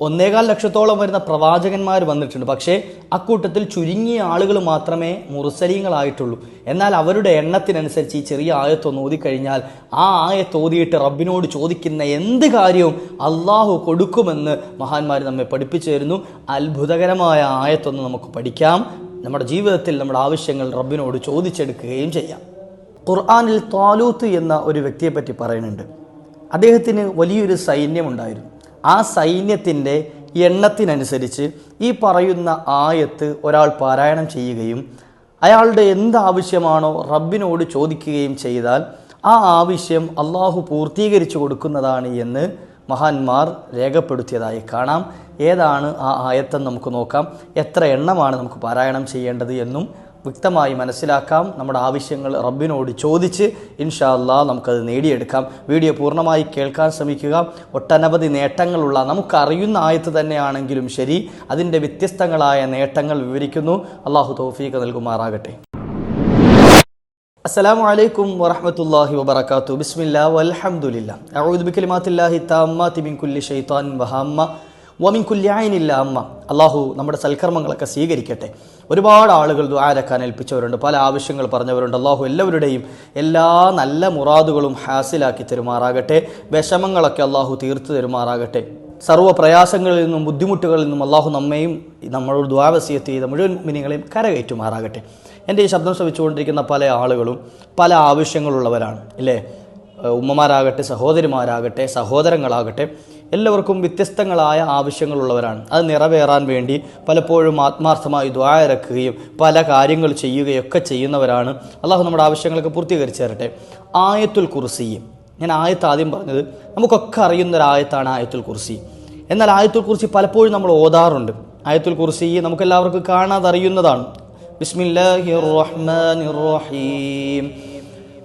ഒന്നേകാൽ ലക്ഷത്തോളം വരുന്ന പ്രവാചകന്മാർ വന്നിട്ടുണ്ട്. പക്ഷേ അക്കൂട്ടത്തിൽ ചുരുങ്ങിയ ആളുകൾ മാത്രമേ മുറുസലീങ്ങളായിട്ടുള്ളൂ. എന്നാൽ അവരുടെ എണ്ണത്തിനനുസരിച്ച് ഈ ചെറിയ ആയത്തൊന്ന് ഓതിക്കഴിഞ്ഞാൽ ആ ആയത്ത് ഓതിയിട്ട് റബ്ബിനോട് ചോദിക്കുന്ന എന്ത് കാര്യവും അള്ളാഹു കൊടുക്കുമെന്ന് മഹാന്മാർ നമ്മെ പഠിപ്പിച്ചു തരുന്നു. അത്ഭുതകരമായ ആയത്തൊന്ന് നമുക്ക് പഠിക്കാം. നമ്മുടെ ജീവിതത്തിൽ നമ്മുടെ ആവശ്യങ്ങൾ റബ്ബിനോട് ചോദിച്ചെടുക്കുകയും ചെയ്യാം. ഖുർആാനിൽ താലൂത്ത് എന്ന ഒരു വ്യക്തിയെപ്പറ്റി പറയുന്നുണ്ട്. അദ്ദേഹത്തിന് വലിയൊരു സൈന്യമുണ്ടായിരുന്നു. ആ സൈന്യത്തിന്റെ എണ്ണത്തിനനുസരിച്ച് ഈ പറയുന്ന ആയത്ത് ഒരാൾ പാരായണം ചെയ്യുകയും അയാളുടെ എന്ത് ആവശ്യമാണോ റബ്ബിനോട് ചോദിക്കുകയും ചെയ്താൽ ആ ആവശ്യം അള്ളാഹു പൂർത്തീകരിച്ചു കൊടുക്കുന്നതാണ് എന്ന് മഹാന്മാർ രേഖപ്പെടുത്തിയതായി കാണാം. ഏതാണ് ആ ആയത്തെന്ന് നമുക്ക് നോക്കാം. എത്ര എണ്ണമാണ് നമുക്ക് പാരായണം ചെയ്യേണ്ടത് എന്നും വ്യക്തമായി മനസ്സിലാക്കാം. നമ്മുടെ ആവശ്യങ്ങൾ റബ്ബിനോട് ചോദിച്ച് ഇൻഷാ അല്ലാ നമുക്കത് നേടിയെടുക്കാം. വീഡിയോ പൂർണമായി കേൾക്കാൻ ശ്രമിക്കുക. ഒട്ടനവധി നേട്ടങ്ങളുള്ള നമുക്കറിയുന്ന ആയത്ത് തന്നെയാണെങ്കിലും ശരി അതിന്റെ വ്യത്യസ്തങ്ങളായ നേട്ടങ്ങൾ വിവരിക്കുന്നു. അള്ളാഹു തോഫീക്ക് നൽകുമാറാകട്ടെ. അസ്സാം വലൈക്കും വറഹ്മത്തുള്ളാഹി വബർക്കാത്തു ബിസ്മില്ലാ വലഹമുല്ലാ അഊദു ബികലിമാത്തില്ലാഹി താമ്മാതി മിൻ കുല്ലി ഷെയ്ത്താൻ വഹമ്മ. വമിൻ കുല്ലി ഐനില്ല അമ്മ. അള്ളാഹു നമ്മുടെ സൽക്കർമ്മങ്ങളൊക്കെ സ്വീകരിക്കട്ടെ. ഒരുപാട് ആളുകൾ ദ്വാരക്കാൻ ഏൽപ്പിച്ചവരുണ്ട്. പല ആവശ്യങ്ങൾ പറഞ്ഞവരുണ്ട്. അള്ളാഹു എല്ലാവരുടെയും എല്ലാ നല്ല മുറാദുകളും ഹാസിലാക്കി തരുമാറാകട്ടെ. വിഷമങ്ങളൊക്കെ അള്ളാഹു തീർത്തു തരുമാറാകട്ടെ. സർവ പ്രയാസങ്ങളിൽ നിന്നും ബുദ്ധിമുട്ടുകളിൽ നിന്നും അള്ളാഹു നമ്മയും നമ്മളോട് ദ്വാവസ്യത്ത് ചെയ്ത മുഴുവൻ മിനിങ്ങളെയും കരകയറ്റുമാറാകട്ടെ. എന്റെ ഈ ശബ്ദം ശ്രമിച്ചുകൊണ്ടിരിക്കുന്ന പല ആളുകളും പല ആവശ്യങ്ങളുള്ളവരാണ്. ഇല്ലേ? ഉമ്മമാരാകട്ടെ സഹോദരിമാരാകട്ടെ സഹോദരങ്ങളാകട്ടെ. എല്ലാവർക്കും വ്യത്യസ്തങ്ങളായ ആവശ്യങ്ങളുള്ളവരാണ്. അത് നിറവേറാൻ വേണ്ടി പലപ്പോഴും ആത്മാർത്ഥമായി ദ്വായരക്കുകയും പല കാര്യങ്ങൾ ചെയ്യുകയൊക്കെ ചെയ്യുന്നവരാണ്. അള്ളാഹു നമ്മുടെ ആവശ്യങ്ങളൊക്കെ പൂർത്തീകരിച്ചു തരട്ടെ. ആയത്തുൽ കുർസി. ഞാൻ ആയത്ത് ആദ്യം പറഞ്ഞത് നമുക്കൊക്കെ അറിയുന്ന ആയത്താണ് ആയത്തുൽ കുർസി. എന്നാൽ ആയത്തുൽ കുർസി പലപ്പോഴും നമ്മൾ ഓതാറുണ്ട്. ആയത്തുൽ കുർസി നമുക്കെല്ലാവർക്കും കാണാതെ അറിയുന്നതാണ് ബിസ്മില്ലാഹിർ റഹ്മാനിർ റഹീം.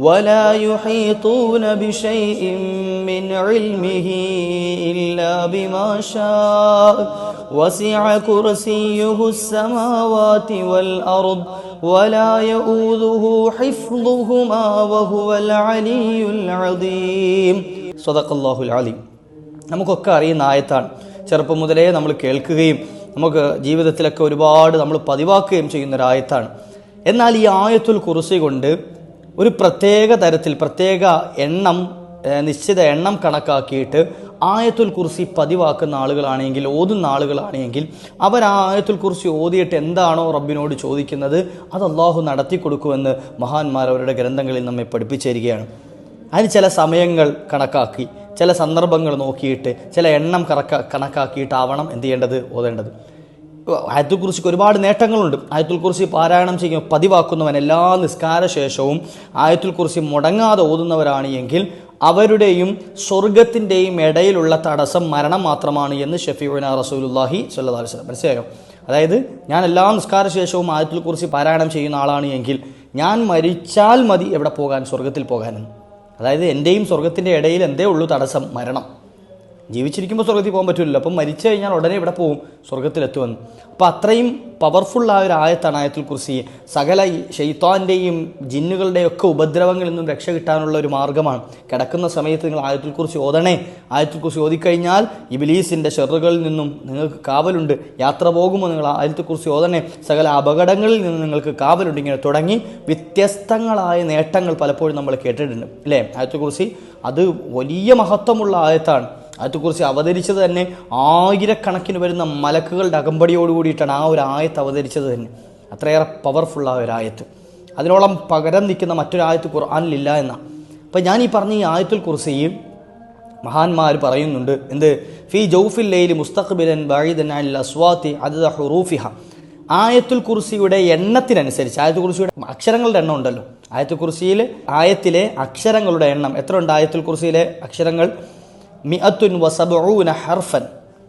ولا يحيطون بشيء من علمه إلا بما شاء وسع كرسيه السماوات والأرض ولا يؤوذه حفظهما وهو العلي العظيم صدق الله العليم നമുക്കൊക്കെ അറിയുന്ന ആയത്താണ് ചെറുപ്പം മുതലേ നമ്മൾ കേൾക്കുകയും നമുക്ക് ജീവിതത്തിലൊക്കെ ഒരുപാട് നമ്മൾ പതിവാക്കുകയും ചെയ്യുന്ന ഒരു ആയത്താണ് എന്നാൽ ഈ ആയത്തുൽ കുറിസി കൊണ്ട് ഒരു പ്രത്യേക തരത്തിൽ പ്രത്യേക എണ്ണം നിശ്ചിത എണ്ണം കണക്കാക്കിയിട്ട് ആയത്തുൽ കുർസി പതിവാക്കുന്ന ആളുകളാണെങ്കിൽ ഓതുന്ന ആളുകളാണെങ്കിൽ അവർ ആ ആയത്തുൽ കുർസി ഓതിയിട്ട് എന്താണോ റബ്ബിനോട് ചോദിക്കുന്നത് അത് അള്ളാഹു നടത്തി കൊടുക്കുമെന്ന് മഹാന്മാർ അവരുടെ ഗ്രന്ഥങ്ങളിൽ നമ്മെ പഠിപ്പിച്ചിരിക്കുകയാണ് അതിന് ചില സമയങ്ങൾ കണക്കാക്കി ചില സന്ദർഭങ്ങൾ നോക്കിയിട്ട് ചില എണ്ണം കണക്കാ കണക്കാക്കിയിട്ടാവണം എന്ത് ചെയ്യേണ്ടത്? ഓതേണ്ടത്. ആയത്തുൽ കുറിച്ചിക്ക് ഒരുപാട് നേട്ടങ്ങളുണ്ട്. ആയത്തുൽ കുറിച്ചി പാരായണം ചെയ്യുക പതിവാക്കുന്നവൻ എല്ലാ നിസ്കാര ശേഷവും ആയത്തുൽ കുറിച്ചി മുടങ്ങാതെ ഓതുന്നവരാണ് എങ്കിൽ അവരുടെയും സ്വർഗത്തിന്റെയും ഇടയിലുള്ള തടസ്സം മരണം മാത്രമാണ് എന്ന് ഷഫീഉന റസൂലുല്ലാഹി സല്ലാ അലൈഹി വസല്ലം മനസ്സിലായോ? അതായത് ഞാൻ എല്ലാ നിസ്കാര ശേഷവും ആയത്തുൽ കുറിച്ചി പാരായണം ചെയ്യുന്ന ആളാണ് എങ്കിൽ ഞാൻ മരിച്ചാൽ മതി എവിടെ പോകാൻ? സ്വർഗത്തിൽ പോകാനെന്ന് അതായത് എന്റെയും സ്വർഗത്തിന്റെ ഇടയിൽ എന്തേ ഉള്ളൂ തടസ്സം? മരണം. ജീവിച്ചിരിക്കുമ്പോൾ സ്വർഗത്തിൽ പോകാൻ പറ്റില്ലല്ലോ അപ്പം മരിച്ചു കഴിഞ്ഞാൽ ഉടനെ ഇവിടെ പോകും സ്വർഗത്തിലെത്തുമെന്ന്. അപ്പോൾ അത്രയും പവർഫുള്ളായ ഒരു ആയത്താണ് ആയത്തിൽ കുർസി. സകല ഷെയ്ത്താന്റെയും ജിന്നുകളുടെയും ഒക്കെ ഉപദ്രവങ്ങളിൽ നിന്നും രക്ഷ കിട്ടാനുള്ള ഒരു മാർഗമാണ് കിടക്കുന്ന സമയത്ത് നിങ്ങൾ ആയത്തിൽ കുറിച്ച് ഓതണേ. ആയത്തിൽ കുറിച്ച് ഓതിക്കഴിഞ്ഞാൽ ഇബിലീസിന്റെ ഷെറുകളിൽ നിന്നും നിങ്ങൾക്ക് കാവലുണ്ട്. യാത്ര പോകുമ്പോൾ നിങ്ങൾ ആയത്തിൽ കുറിച്ച് ഓതണേ. സകല അപകടങ്ങളിൽ നിന്ന് നിങ്ങൾക്ക് കാവലുണ്ട്. ഇങ്ങനെ തുടങ്ങി വ്യത്യസ്തങ്ങളായ നേട്ടങ്ങൾ പലപ്പോഴും നമ്മൾ കേട്ടിട്ടുണ്ട്. അല്ലേ? ആയത്തിൽ കുറിച്ച് അത് വലിയ മഹത്വമുള്ള ആയത്താണ്. അതേക്കുറിച്ച് അവതരിച്ചത് തന്നെ ആയിരക്കണക്കിന് വരുന്ന മലക്കുകളുടെ അകമ്പടിയോട് കൂടിയിട്ടാണ് ആ ഒരു ആയത്ത് അവതരിച്ചത് തന്നെ. അത്രയേറെ പവർഫുള്ളായ ഒരു ആയത്ത്. അതിനോളം പകരം നിൽക്കുന്ന മറ്റൊരു ആയത്ത് ഖുർആാനിലില്ല എന്നാണ് അപ്പം ഞാൻ ഈ പറഞ്ഞ ഈ ആയത്തിൽ കുർസിയും മഹാന്മാർ പറയുന്നുണ്ട് എന്ത്? ഫി ജൗഫിൽ ലൈലി മുസ്തഖ്ബിലൻ ബായിദൻ അൽ അസ്വാത്തി അത് ഹുറൂഫിഹ. ആയത്തുൽ കുർസിയുടെ എണ്ണത്തിനനുസരിച്ച് ആയത്തുൽ കുർസിയുടെ അക്ഷരങ്ങളുടെ എണ്ണം ഉണ്ടല്ലോ. ആയത്തുൽ കുർസിയിൽ ആയത്തിലെ അക്ഷരങ്ങളുടെ എണ്ണം. എത്ര ഉണ്ട് ആയത്തുൽ കുർസിയിലെ അക്ഷരങ്ങൾ? മിഅത്തുൻ വസബൂന ഹർഫൻ.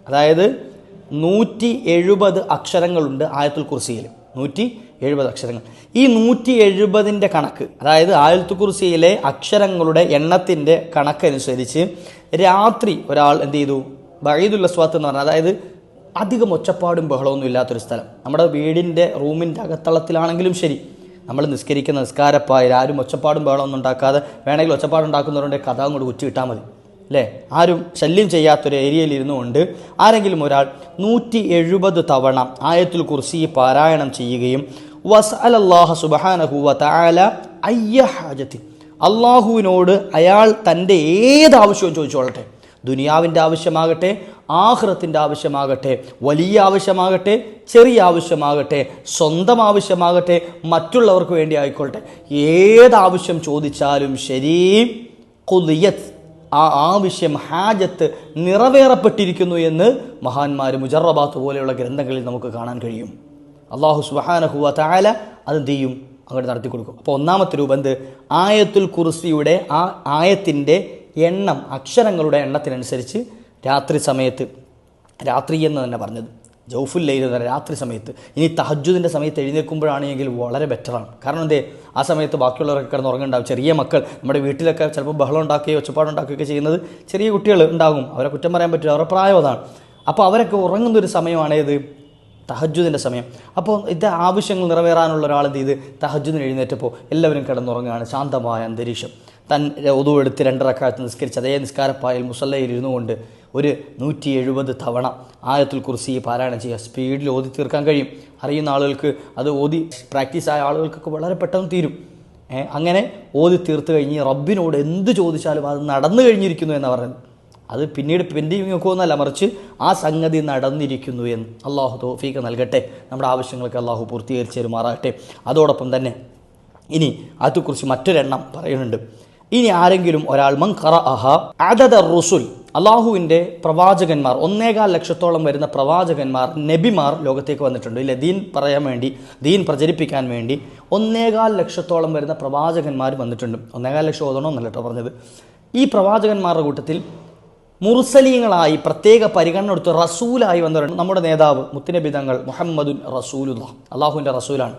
അതായത് നൂറ്റി എഴുപത് അക്ഷരങ്ങളുണ്ട് ആയത്തുൽ കുർസിയിൽ. നൂറ്റി എഴുപത് അക്ഷരങ്ങൾ. ഈ നൂറ്റി എഴുപതിന്റെ കണക്ക് അതായത് ആയത്തുൽ കുർസിയിലെ അക്ഷരങ്ങളുടെ എണ്ണത്തിന്റെ കണക്കനുസരിച്ച് രാത്രി ഒരാൾ എന്ത് ചെയ്തു? ബഈദുൽ അസ്വാത്ത് എന്ന് പറഞ്ഞാൽ അതായത് അധികം ഒച്ചപ്പാടും ബഹളമൊന്നും ഇല്ലാത്തൊരു സ്ഥലം. നമ്മുടെ വീടിന്റെ റൂമിന്റെ അകത്തളത്തിലാണെങ്കിലും ശരി. നമ്മൾ നിസ്കരിക്കുന്ന നിസ്കാരപ്പായിൽ ആരും ഒച്ചപ്പാടും ബഹളമൊന്നും ഉണ്ടാക്കാതെ വേണമെങ്കിൽ ഒച്ചപ്പാടുണ്ടാക്കുന്നവരുടെ കഥ അങ്ങോട്ട് ഉച്ച കിട്ടാൽ മതി. അല്ലേ ആരും ശല്യം ചെയ്യാത്തൊരു ഏരിയയിൽ ഇരുന്നുകൊണ്ട് ആരെങ്കിലും ഒരാൾ നൂറ്റി എഴുപത് തവണ ആയത്തുൽ കുർസി പാരായണം ചെയ്യുകയും വസ് അലല്ലാഹ സുബഹാനഹുവ താല അയ്യ ഹാജത്തി. അള്ളാഹുവിനോട് അയാൾ തന്റെ ഏത് ആവശ്യവും ചോദിച്ചോളട്ടെ. ദുനിയാവിന്റെ ആവശ്യമാകട്ടെ ആഹ്റത്തിന്റെ ആവശ്യമാകട്ടെ വലിയ ആവശ്യമാകട്ടെ ചെറിയ ആവശ്യമാകട്ടെ സ്വന്തം ആവശ്യമാകട്ടെ മറ്റുള്ളവർക്ക് വേണ്ടി ആയിക്കോളട്ടെ ഏതാവശ്യം ചോദിച്ചാലും ശരി കുതിയത്ത്. ആ ആവശ്യം ഹാജത്ത് നിറവേറപ്പെട്ടിരിക്കുന്നു എന്ന് മഹാന്മാർ മുജറബാത്ത് പോലെയുള്ള ഗ്രന്ഥങ്ങളിൽ നമുക്ക് കാണാൻ കഴിയും. അള്ളാഹു സുഹാനഹുവ താല അത് ചെയ്യും? അങ്ങോട്ട് നടത്തി കൊടുക്കും. അപ്പോൾ ഒന്നാമത്തെ രൂപം എന്ത്? ആയത്തുൽ കുർസിയുടെ ആ ആയത്തിന്റെ എണ്ണം അക്ഷരങ്ങളുടെ എണ്ണത്തിനനുസരിച്ച് രാത്രി സമയത്ത് രാത്രി എന്ന് തന്നെ പറഞ്ഞത്. ജൗഫുൽ ലൈൽ എന്ന് രാത്രി സമയത്ത്. ഇനി തഹജുദിന്റെ സമയത്ത് എഴുന്നേൽക്കുമ്പോഴാണെങ്കിൽ വളരെ ബെറ്ററാണ് കാരണം എന്തേ? ആ സമയത്ത് ബാക്കിയുള്ളവരൊക്കെ കിടന്ന് ഉറങ്ങുണ്ടാവും ചെറിയ മക്കൾ നമ്മുടെ വീട്ടിലൊക്കെ ചിലപ്പോൾ ബഹളം ഉണ്ടാക്കുകയോ ഒച്ചപ്പാടുണ്ടാക്കുകയൊക്കെ ചെയ്യുന്നത് ചെറിയ കുട്ടികൾ ഉണ്ടാകും. അവരെ കുറ്റം പറയാൻ പറ്റില്ല. അവരുടെ പ്രായം അതാണ്. അപ്പോൾ അവരൊക്കെ ഉറങ്ങുന്ന ഒരു സമയമാണേത് തഹജുദിന്റെ സമയം. അപ്പോൾ ഇത് ആവശ്യങ്ങൾ നിറവേറാനുള്ള ഒരാൾ എന്ത് ചെയ്ത്? തഹജുദിന് എഴുന്നേറ്റപ്പോൾ എല്ലാവരും കിടന്നുറങ്ങുകയാണ് ശാന്തമായ അന്തരീക്ഷം. തൻ ഒതുവെടുത്ത് രണ്ടരക്കാലത്ത് നിസ്കരിച്ച് അതേ നിസ്കാരപ്പായൽ മുസല്ലയിൽ ഇരുന്നു കൊണ്ട് ഒരു നൂറ്റി എഴുപത് തവണ ആയത്തുൽ കുർസി പാരായണം ചെയ്യുക സ്പീഡിൽ ഓതി തീർക്കാൻ കഴിയും. അറിയുന്ന ആളുകൾക്ക് അത് ഓതി പ്രാക്ടീസ് ആയ ആളുകൾക്കൊക്കെ വളരെ പെട്ടെന്ന് തീരും. അങ്ങനെ ഓതി തീർത്ത് കഴിഞ്ഞ് റബ്ബിനോട് എന്ത് ചോദിച്ചാലും അത് നടന്നു കഴിഞ്ഞിരിക്കുന്നു എന്ന് പറയുന്നത്. അത് പിന്നീട് പെൻഡിങ് നോക്കുമെന്നല്ല മറിച്ച് ആ സംഗതി നടന്നിരിക്കുന്നു എന്ന്. അള്ളാഹു തോഫീക്ക് നൽകട്ടെ. നമ്മുടെ ആവശ്യങ്ങൾക്ക് അള്ളാഹു പൂർത്തീകരിച്ച് തരുമാറാകട്ടെ. അതോടൊപ്പം തന്നെ ഇനി അതേക്കുറിച്ച് മറ്റൊരെണ്ണം പറയുന്നുണ്ട്. ഇനി ആരെങ്കിലും ഒരാൾ മങ്കറ അഹ അദദ റുസുൽ അള്ളാഹുവിന്റെ പ്രവാചകന്മാർ ഒന്നേകാൽ ലക്ഷത്തോളം വരുന്ന പ്രവാചകന്മാർ നബിമാർ ലോകത്തേക്ക് വന്നിട്ടുണ്ട്. ഇല്ലേ? ദീൻ പറയാൻ വേണ്ടി ദീൻ പ്രചരിപ്പിക്കാൻ വേണ്ടി ഒന്നേകാൽ ലക്ഷത്തോളം വരുന്ന പ്രവാചകന്മാർ വന്നിട്ടുണ്ട്. ഒന്നേകാൽ ലക്ഷം ഓതണമെന്നല്ല കേട്ടോ പറഞ്ഞത്. ഈ പ്രവാചകന്മാരുടെ കൂട്ടത്തിൽ മുർസലീങ്ങളായി പ്രത്യേക പരിഗണന കൊടുത്ത് റസൂലായി വന്നവരുണ്ട് നമ്മുടെ നേതാവ് മുത്തുനബി തങ്ങൾ മുഹമ്മദുൻ റസൂലുള്ള അള്ളാഹുവിന്റെ റസൂലാണ്.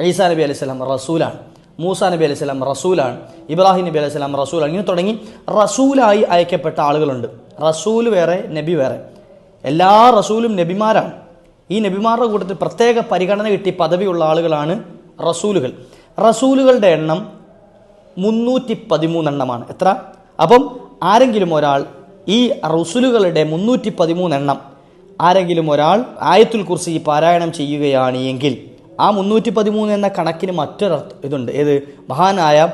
ഈസാ നബി അലൈഹി സ്വലാം റസൂലാണ്. മൂസ നബി അലൈഹി സ്വലാം റസൂലാണ് ഇബ്രാഹിം നബി അലൈഹി സ്വലാം റസൂലാണ്. ഇങ്ങനെ തുടങ്ങി റസൂലായി അയക്കപ്പെട്ട ആളുകളുണ്ട്. റസൂൽ വേറെ നബി വേറെ. എല്ലാ റസൂലും നബിമാരാണ്. ഈ നബിമാരുടെ കൂട്ടത്തിൽ പ്രത്യേക പരിഗണന കിട്ടി പദവിയുള്ള ആളുകളാണ് റസൂലുകൾ. റസൂലുകളുടെ എണ്ണം മുന്നൂറ്റി പതിമൂന്നെണ്ണമാണ് എത്ര? അപ്പം ആരെങ്കിലും ഒരാൾ ഈ റസൂലുകളുടെ മുന്നൂറ്റി പതിമൂന്നെണ്ണം ആരെങ്കിലും ഒരാൾ ആയത്തുൽ കുർസി പാരായണം ചെയ്യുകയാണ് എങ്കിൽ ആ മുന്നൂറ്റി പതിമൂന്ന് എന്ന കണക്കിന് മറ്റൊരർത്ഥം ഇതുണ്ട്. ഏത്? മഹാനായ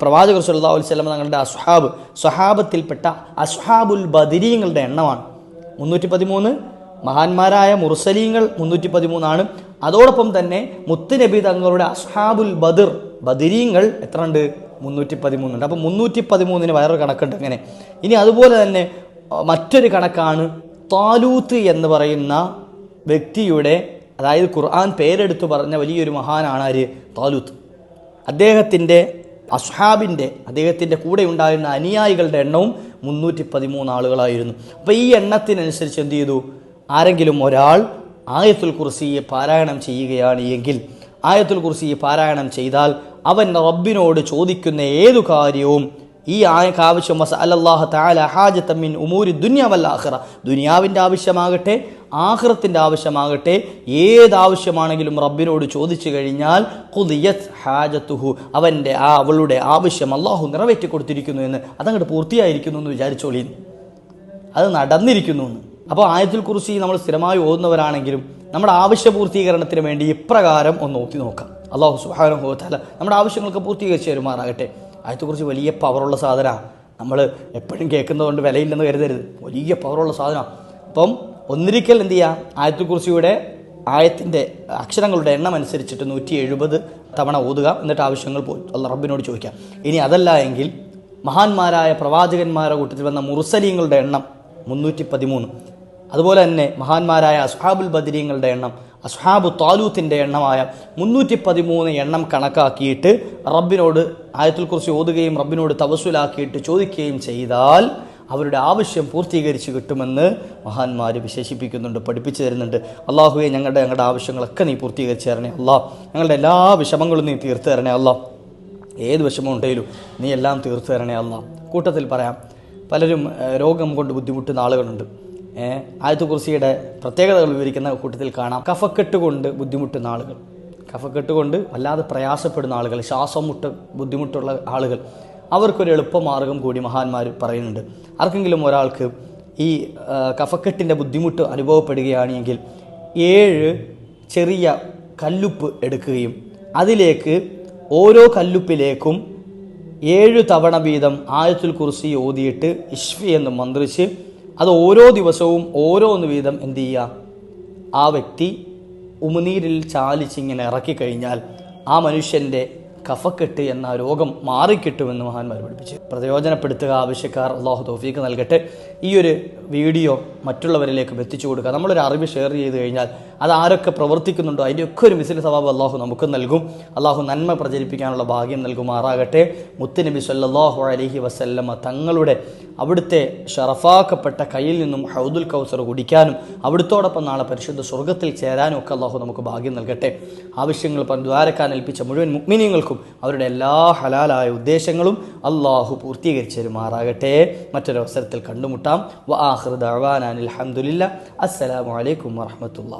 പ്രവാചകർ സുല്ലാ വസല്ലം തങ്ങളുടെ അസ്ഹാബ് സ്വഹാബത്തിൽപ്പെട്ട അസ്ഹാബുൽ ബദരീങ്ങളുടെ എണ്ണമാണ്. മുന്നൂറ്റി പതിമൂന്ന് മഹാന്മാരായ മുർസലീങ്ങൾ മുന്നൂറ്റി പതിമൂന്നാണ് അതോടൊപ്പം തന്നെ മുത്തുനബി തങ്ങളുടെ അസ്ഹാബുൽ ബദിർ ബദിരീങ്ങൾ എത്ര ഉണ്ട്. മുന്നൂറ്റി പതിമൂന്നുണ്ട് അപ്പം മുന്നൂറ്റി പതിമൂന്നിന് വേറൊരു കണക്കുണ്ട് അങ്ങനെ ഇനി അതുപോലെ തന്നെ മറ്റൊരു കണക്കാണ് താലൂത്ത് എന്ന് പറയുന്ന വ്യക്തിയുടെ അതായത് ഖുർആൻ പേരെടുത്തു പറഞ്ഞ വലിയൊരു മഹാനാണ് ആര്? താലൂത്ത്. അദ്ദേഹത്തിന്റെ അസ്ഹാബിന്റെ അദ്ദേഹത്തിന്റെ കൂടെ ഉണ്ടായിരുന്ന അനുയായികളുടെ എണ്ണവും മുന്നൂറ്റി പതിമൂന്ന് ആളുകളായിരുന്നു. അപ്പോൾ ഈ എണ്ണത്തിനനുസരിച്ച് എന്ത് ചെയ്തു? ആരെങ്കിലും ഒരാൾ ആയത്തുൽ കുർസിയെ പാരായണം ചെയ്യുകയാണ് എങ്കിൽ ആയത്തുൽ കുർസിയെ പാരായണം ചെയ്താൽ അവൻ റബ്ബിനോട് ചോദിക്കുന്ന ഏതു കാര്യവും ഈ ആവശ്യം വസ അലല്ലാഹ താല ഹാജത്തമ്മിൻ ഉമൂരി ദുന്യാവല്ല ആഹ്റ ദുനിയാവിന്റെ ആവശ്യമാകട്ടെ ആഹ്റത്തിന്റെ ആവശ്യമാകട്ടെ ഏതാവശ്യമാണെങ്കിലും റബ്ബിനോട് ചോദിച്ചു കഴിഞ്ഞാൽ കുതിയത് ഹാജത്തുഹു. അവന്റെ ആ അവളുടെ ആവശ്യം അള്ളാഹു നിറവേറ്റി കൊടുത്തിരിക്കുന്നു എന്ന്. അതങ്ങോട്ട് പൂർത്തിയായിരിക്കുന്നു എന്ന് വിചാരിച്ചോളീൻ അത് നടന്നിരിക്കുന്നു എന്ന്. അപ്പോൾ ആയത്തിൽ കുറിച്ച് നമ്മൾ സ്ഥിരമായി ഓതുന്നവരാണെങ്കിലും നമ്മുടെ ആവശ്യ പൂർത്തീകരണത്തിന് വേണ്ടി ഇപ്രകാരം ഒന്ന് നോക്കി നോക്കാം. അള്ളാഹു സുഹാനുഭവത്താല നമ്മുടെ ആവശ്യങ്ങൾക്ക് പൂർത്തീകരിച്ച് തരുമാറാകട്ടെ. ആയത്തെക്കുറിച്ച് വലിയ പവറുള്ള സാധനമാണ് നമ്മൾ എപ്പോഴും കേൾക്കുന്നതുകൊണ്ട് വിലയില്ലെന്ന് കരുതരുത്. വലിയ പവറുള്ള സാധനമാണ് അപ്പം ഒന്നിരിക്കൽ എന്ത് ചെയ്യാം? ആയത്തുക്കുറിച്ചിയുടെ ആയത്തിന്റെ അക്ഷരങ്ങളുടെ എണ്ണം അനുസരിച്ചിട്ട് നൂറ്റി എഴുപത് തവണ ഓതുക. എന്നിട്ട് ആവശ്യങ്ങൾ പോയി അല്ല റബ്ബിനോട് ചോദിക്കാം. ഇനി അതല്ല എങ്കിൽ മഹാന്മാരായ പ്രവാചകന്മാരുടെ കൂട്ടത്തിൽ വന്ന മുറുസലീങ്ങളുടെ എണ്ണം മുന്നൂറ്റി പതിമൂന്ന് അതുപോലെ തന്നെ മഹാന്മാരായ അസ്ഹാബുൽ ബദരീങ്ങളുടെ എണ്ണം അസ്ഹാബു താലൂത്തിന്റെ എണ്ണമായ മുന്നൂറ്റി പതിമൂന്ന് എണ്ണം കണക്കാക്കിയിട്ട് റബ്ബിനോട് ആയത്തിൽ കുറിച്ച് ഓതുകയും റബ്ബിനോട് തവസുലാക്കിയിട്ട് ചോദിക്കുകയും ചെയ്താൽ അവരുടെ ആവശ്യം പൂർത്തീകരിച്ച് കിട്ടുമെന്ന് മഹാന്മാർ വിശേഷിപ്പിക്കുന്നുണ്ട് പഠിപ്പിച്ചു തരുന്നുണ്ട്. അള്ളാഹുവെ ഞങ്ങളുടെ ഞങ്ങളുടെ ആവശ്യങ്ങളൊക്കെ നീ പൂർത്തീകരിച്ച് തരണേ അല്ല. ഞങ്ങളുടെ എല്ലാ വിഷമങ്ങളും നീ തീർത്ത് തരണേ അല്ല. ഏത് വിഷമം ഉണ്ടെങ്കിലും നീ എല്ലാം തീർത്തു തരണേ അല്ല. കൂട്ടത്തിൽ പറയാം പലരും രോഗം കൊണ്ട് ബുദ്ധിമുട്ടുന്ന ആളുകളുണ്ട്. ആയത്ത് കുറിസിയുടെ പ്രത്യേകതകൾ വിവരിക്കുന്ന കൂട്ടത്തിൽ കാണാം. കഫക്കെട്ട് കൊണ്ട് ബുദ്ധിമുട്ടുന്ന ആളുകൾ. കഫക്കെട്ട് കൊണ്ട് വല്ലാതെ പ്രയാസപ്പെടുന്ന ആളുകൾ ശ്വാസം മുട്ട് ബുദ്ധിമുട്ടുള്ള ആളുകൾ. അവർക്കൊരു എളുപ്പമാർഗം കൂടി മഹാന്മാർ പറയുന്നുണ്ട്. ആർക്കെങ്കിലും ഒരാൾക്ക് ഈ കഫക്കെട്ടിന്റെ ബുദ്ധിമുട്ട് അനുഭവപ്പെടുകയാണെങ്കിൽ ഏഴ് ചെറിയ കല്ലുപ്പ് എടുക്കുകയും അതിലേക്ക് ഓരോ കല്ലുപ്പിലേക്കും ഏഴു തവണ വീതം ആയത്തുൽ കുർസി ഓതിയിട്ട് ഇഷ്ഫി എന്ന് മന്ത്രിച്ച് അത് ഓരോ ദിവസവും ഓരോന്ന് വീതം എന്ത് ചെയ്യുക? ആ വ്യക്തി ഉമിനീരിൽ ചാലിച്ചിങ്ങനെ ഇറക്കി കഴിഞ്ഞാൽ ആ മനുഷ്യന്റെ കഫക്കെട്ട് എന്ന രോഗം മാറിക്കിട്ടുമെന്ന് മഹാന്മാർ പഠിപ്പിച്ചു. പ്രയോജനപ്പെടുത്തുക ആവശ്യക്കാർ അള്ളാഹു തോഫീക്ക് നൽകട്ടെ. ഈ ഒരു വീഡിയോ മറ്റുള്ളവരിലേക്ക് എത്തിച്ചു കൊടുക്കുക. നമ്മളൊരു അറിവ് ഷെയർ ചെയ്ത് കഴിഞ്ഞാൽ അത് ആരൊക്കെ പ്രവർത്തിക്കുന്നുണ്ടോ അതിന്റെയൊക്കെ ഒരു മിസിൽ സവാബ് അള്ളാഹു നമുക്ക് നൽകും. അള്ളാഹു നന്മ പ്രചരിപ്പിക്കാനുള്ള ഭാഗ്യം നൽകുമാറാകട്ടെ. മുത്തുനബി സല്ലാഹു അലഹി വസല്ലമ തങ്ങളുടെ അവിടുത്തെ ഷറഫാക്കപ്പെട്ട കയ്യിൽ നിന്നും ഹൗദുൽ കൗസർ കുടിക്കാനും അവിടുത്തോടൊപ്പം നാളെ പരിശുദ്ധ സ്വർഗത്തിൽ ചേരാനും ഒക്കെ അള്ളാഹു നമുക്ക് ഭാഗ്യം നൽകട്ടെ. ആവശ്യങ്ങൾ ദ്വാരക്കാൻ ഏൽപ്പിച്ച മുഴുവൻ മുഗ്മിനിയങ്ങൾക്കും അവരുടെ എല്ലാ ഹലാലായ ഉദ്ദേശങ്ങളും അള്ളാഹു പൂർത്തീകരിച്ചു തരുമാറാകട്ടെ. മറ്റൊരവസരത്തിൽ കണ്ടുമുട്ടാം. വ ആഹൃദ് അവാനാൻ അലഹമുല്ല അസ്സലാമു അലൈക്കും വറഹമത്തുള്ള